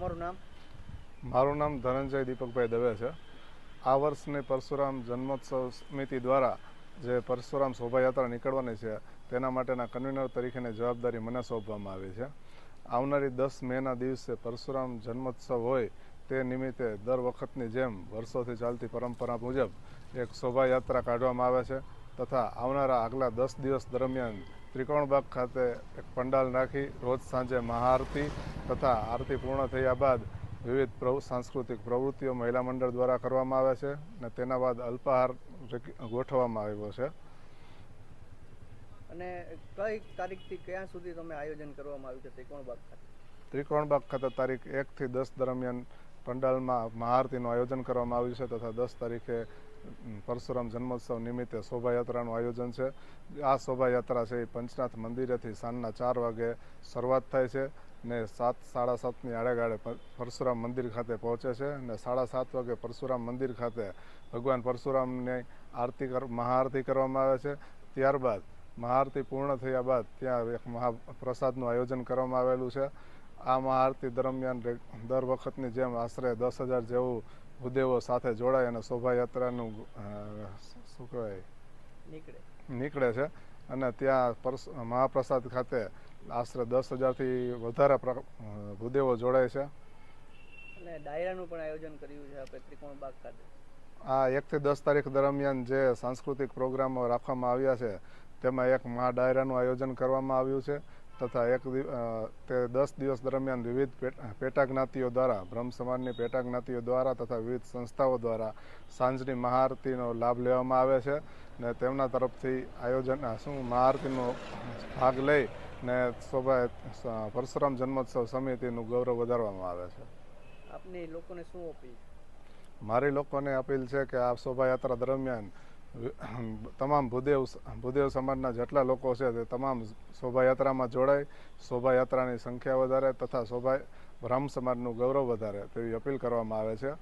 તમારું નામ? મારું નામ ધનંજય દીપકભાઈ દવે છે. આ વર્ષની પરશુરામ જન્મોત્સવ સમિતિ દ્વારા જે પરશુરામ શોભાયાત્રા નીકળવાની છે, તેના માટેના કન્વીનર તરીકેની જવાબદારી મને સોંપવામાં આવી છે. આવનારી દસ મેના દિવસે પરશુરામ જન્મોત્સવ હોય, તે નિમિત્તે દર વખતની જેમ વર્ષોથી ચાલતી પરંપરા મુજબ એક શોભાયાત્રા કાઢવામાં આવે છે. તથા આવનારા આગલા દસ દિવસ દરમિયાન ત્રિકોણબાગ ખાતે એક પંડાલ નાખી રોજ સાંજે મહાઆરતી તથા આરતી પૂર્ણ થયા બાદ વિવિધ સાંસ્કૃતિક પ્રવૃત્તિઓ મહિલા મંડળ દ્વારા કરવામાં આવે છે અને તેના બાદ અલ્પાહાર ગોઠવવામાં આવ્યો છે. અને કઈ તારીખથી ક્યાં સુધી તમે આયોજન કરવામાં આવ્યું છે ત્રિકોણબાગ ખાતે? ત્રિકોણબાગ ખાતે તારીખ એકથી દસ દરમિયાન પંડાલમાં મહાઆરતીનું આયોજન કરવામાં આવ્યું છે તથા દસ તારીખે પરશુરામ જન્મોત્સવ નિમિત્તે શોભાયાત્રાનું આયોજન છે. આ શોભાયાત્રા છે એ પંચનાથ મંદિરેથી સાંજના ચાર વાગે શરૂઆત થાય છે ને સાત, સાડા સાતની આડેગાળે પરશુરામ મંદિર ખાતે પહોંચે છે અને સાડા સાત વાગે પરશુરામ મંદિર ખાતે ભગવાન પરશુરામની આરતી કર, મહાઆરતી કરવામાં આવે છે. ત્યારબાદ મહાઆરતી પૂર્ણ થયા બાદ ત્યાં એક મહાપ્રસાદનું આયોજન કરવામાં આવેલું છે. આ મહાઆરતી દરમિયાન દર વખતની જેમ આશરે દસ હજાર જેવું ભૂદેવો સાથે જોડાય અને શોભાયાત્રાનું શું કહેવાય? નીકળે. નીકળે છે. અને ત્યાં પરસ મહાપ્રસાદ ખાતે આશરે દસ હજારથી વધારે ભૂદેવો જોડાય છે. અને ડાયરાનું પણ આયોજન કર્યું છે આપણે ત્રિકોણબાગ ખાતે. આ એકથી દસ તારીખ દરમિયાન જે સાંસ્કૃતિક પ્રોગ્રામો રાખવામાં આવ્યા છે તેમાં એક મહા ડાયરાનું આયોજન કરવામાં આવ્યું છે. તથા એક તે દસ દિવસ દરમિયાન વિવિધ પેટ- જ્ઞાતિઓ દ્વારા બ્રહ્મ સમાજની પેટા જ્ઞાતિઓ દ્વારા તથા વિવિધ સંસ્થાઓ દ્વારા સાંજની મહાઆરતીનો લાભ લેવામાં આવે છે ને તેમના તરફથી આયોજન શું મહાઆરતીનો ભાગ લઈ ને શોભા પરશુરામ જન્મોત્સવ સમિતિનું ગૌરવ વધારવામાં આવે છે. આપની લોકોને શું અપીલ? મારી લોકોને અપીલ છે કે આ શોભાયાત્રા દરમિયાન તમામ ભૂદેવ ભૂદેવ સમાજના જેટલા લોકો છે તે તમામ શોભાયાત્રામાં જોડાય, શોભાયાત્રાની સંખ્યા વધારે તથા શોભા, બ્રાહ્મ સમાજનું ગૌરવ વધારે તેવી અપીલ કરવામાં આવે છે.